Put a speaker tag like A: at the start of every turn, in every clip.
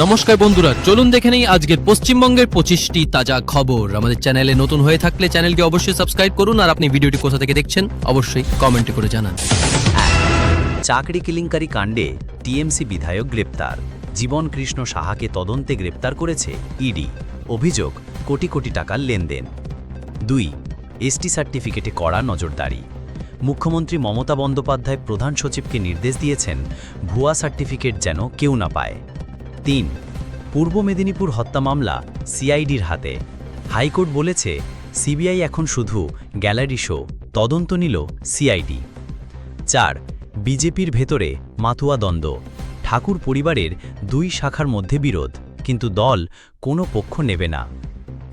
A: নমস্কার বন্ধুরা, চলুন দেখে নেই আজকের পশ্চিমবঙ্গের পঁচিশটি তাজা খবর। আমাদের চ্যানেলে নতুন হয়ে থাকলে চ্যানেলকে অবশ্যই সাবস্ক্রাইব করুন আর আপনি ভিডিওটি কোথা থেকে দেখছেন অবশ্যই কমেন্টে করে জানান।
B: চাকরি কেলেঙ্কারি কাণ্ডে টিএমসি বিধায়ক গ্রেপ্তার। জীবন কৃষ্ণ সাহাকে তদন্তে গ্রেপ্তার করেছে ইডি। অভিযোগ, কোটি কোটি টাকার লেনদেন। দুই, এসটি সার্টিফিকেটে কড়া নজরদারি। মুখ্যমন্ত্রী মমতা বন্দ্যোপাধ্যায় প্রধান সচিবকে নির্দেশ দিয়েছেন, ভুয়া সার্টিফিকেট যেন কেউ না পায়। তিন। পূর্ব মেদিনীপুর হত্যা মামলা সিআইডির হাতে। হাইকোর্ট বলেছে, সিবিআই এখন শুধু গ্যালারি শো, তদন্ত নিল সিআইডি। চার, বিজেপির ভেতরে মাতুয়া দ্বন্দ্ব। ঠাকুর পরিবারের দুই শাখার মধ্যে বিরোধ, কিন্তু দল কোনো পক্ষ নেবে না।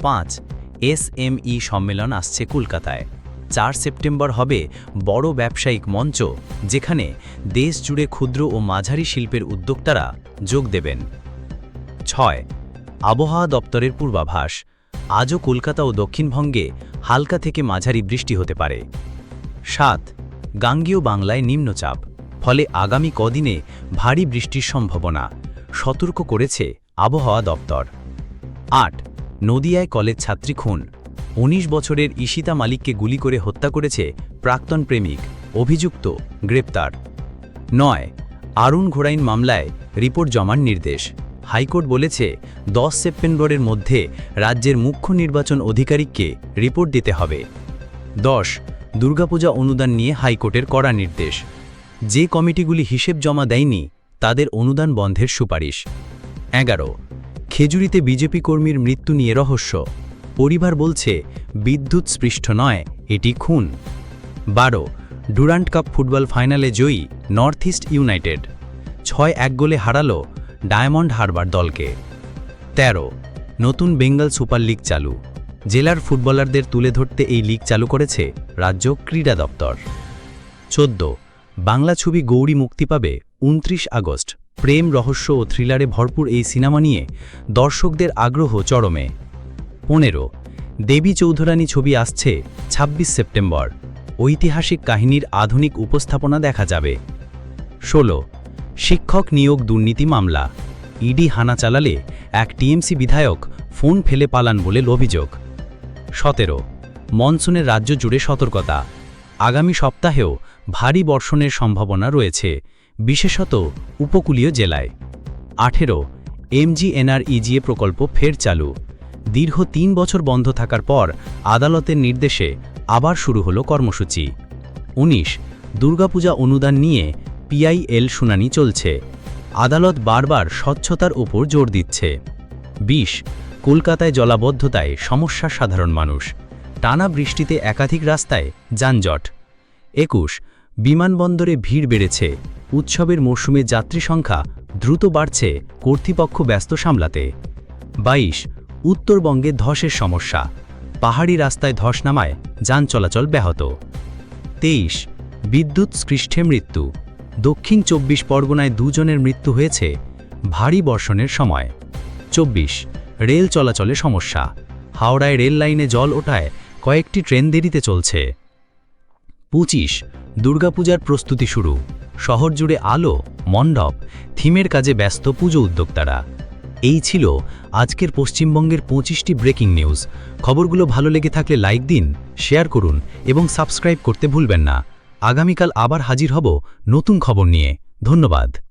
B: পাঁচ, এসএমই সম্মেলন আসছে কলকাতায়। চার সেপ্টেম্বর হবে বড় ব্যবসায়িক মঞ্চ, যেখানে দেশ জুড়ে ক্ষুদ্র ও মাঝারি শিল্পের উদ্যোক্তারা যোগ দেবেন। ছয়। আবহাওয়া দপ্তরের পূর্বাভাস, আজও কলকাতা ও দক্ষিণভঙ্গে হালকা থেকে মাঝারি বৃষ্টি হতে পারে। সাত, গাঙ্গেয় বাংলায় নিম্নচাপ, ফলে আগামী কদিনে ভারী বৃষ্টির সম্ভাবনা, সতর্ক করেছে আবহাওয়া দপ্তর। আট, নদিয়ায় কলেজ ছাত্রী খুন ১৯ বছরের ঈশিতা মালিককে গুলি করে হত্যা করেছে প্রাক্তন প্রেমিক, অভিযুক্ত, গ্রেপ্তার। নয়, আরুণ ঘোড়াইন মামলায় রিপোর্ট জমার নির্দেশ। হাইকোর্ট বলেছে, দশ সেপ্টেম্বরের মধ্যে রাজ্যের মুখ্য নির্বাচন অধিকারিককে রিপোর্ট দিতে হবে। দশ, দুর্গাপূজা অনুদান নিয়ে হাইকোর্টের কড়া নির্দেশ। যে কমিটিগুলি হিসেব জমা দেয়নি, তাদের অনুদান বন্ধের সুপারিশ। এগারো, খেজুরিতে বিজেপি কর্মীর মৃত্যু নিয়ে রহস্য। পরিবার বলছে, বিদ্যুৎ স্পৃষ্ট নয়, এটি খুন। বারো, ডুরান্ট কাপ ফুটবল ফাইনালে জয়ী নর্থ ইস্ট ইউনাইটেড। ছয় এক গোলে হারালো ডায়মন্ড হারবার দলকে। ১৩ নতুন বেঙ্গল সুপার লিগ চালু। জেলার ফুটবলারদের তুলে ধরতে এই লিগ চালু করেছে রাজ্য ক্রীড়া দপ্তর। চোদ্দ, বাংলা ছবি গৌরী মুক্তি পাবে উনত্রিশ আগস্ট। প্রেম রহস্য ও থ্রিলারে ভরপুর এই সিনেমা নিয়ে দর্শকদের আগ্রহ চরমে। পনেরো, দেবী চৌধুরানী ছবি আসছে ২৬ সেপ্টেম্বর। ঐতিহাসিক কাহিনীর আধুনিক উপস্থাপনা দেখা যাবে। ষোলো শিক্ষক নিয়োগ দুর্নীতি মামলা। ইডি হানা চালালে এক টিএমসি বিধায়ক ফোন ফেলে পালান বলে অভিযোগ। সতেরো, মনসুনের রাজ্য জুড়ে সতর্কতা। আগামী সপ্তাহেও ভারী বর্ষণের সম্ভাবনা রয়েছে, বিশেষত উপকূলীয় জেলায়। আঠেরো এমজিএনআরইজিএ প্রকল্প ফের চালু। দীর্ঘ তিন বছর বন্ধ থাকার পর আদালতের নির্দেশে আবার শুরু হলো কর্মসূচি। ১৯ দুর্গাপূজা অনুদান নিয়ে পিআইএল শুনানি চলছে। আদালত বারবার স্বচ্ছতার ওপর জোর দিচ্ছে। ২০ কলকাতায় জলাবদ্ধতায় সমস্যা সাধারণ মানুষ। টানা বৃষ্টিতে একাধিক রাস্তায় যানজট। একুশ, বিমানবন্দরে ভিড় বেড়েছে। উৎসবের মরশুমে যাত্রী সংখ্যা দ্রুত বাড়ছে কর্তৃপক্ষ ব্যস্ত সামলাতে। ২২ উত্তরবঙ্গে ধসের সমস্যা। পাহাড়ি রাস্তায় ধস নামায় যান চলাচল ব্যাহত। তেইশ, বিদ্যুৎ স্পৃষ্টে মৃত্যু। দক্ষিণ চব্বিশ পরগনায় দুজনের মৃত্যু হয়েছে ভারী বর্ষণের সময়। চব্বিশ, রেল চলাচলে সমস্যা। হাওড়ায় রেল লাইনে জল ওঠায় কয়েকটি ট্রেন দেরিতে চলছে। পঁচিশ, দুর্গাপূজার প্রস্তুতি শুরু। শহর জুড়ে আলো, মণ্ডপ, থিমের কাজে ব্যস্ত পুজো উদ্যোক্তারা। এই ছিল আজকের পশ্চিমবঙ্গের পঁচিশটি ব্রেকিং নিউজ। খবরগুলো ভালো লেগে থাকলে লাইক দিন, শেয়ার করুন এবং সাবস্ক্রাইব করতে ভুলবেন না। আগামীকাল আবার হাজির হব নতুন খবর নিয়ে। ধন্যবাদ।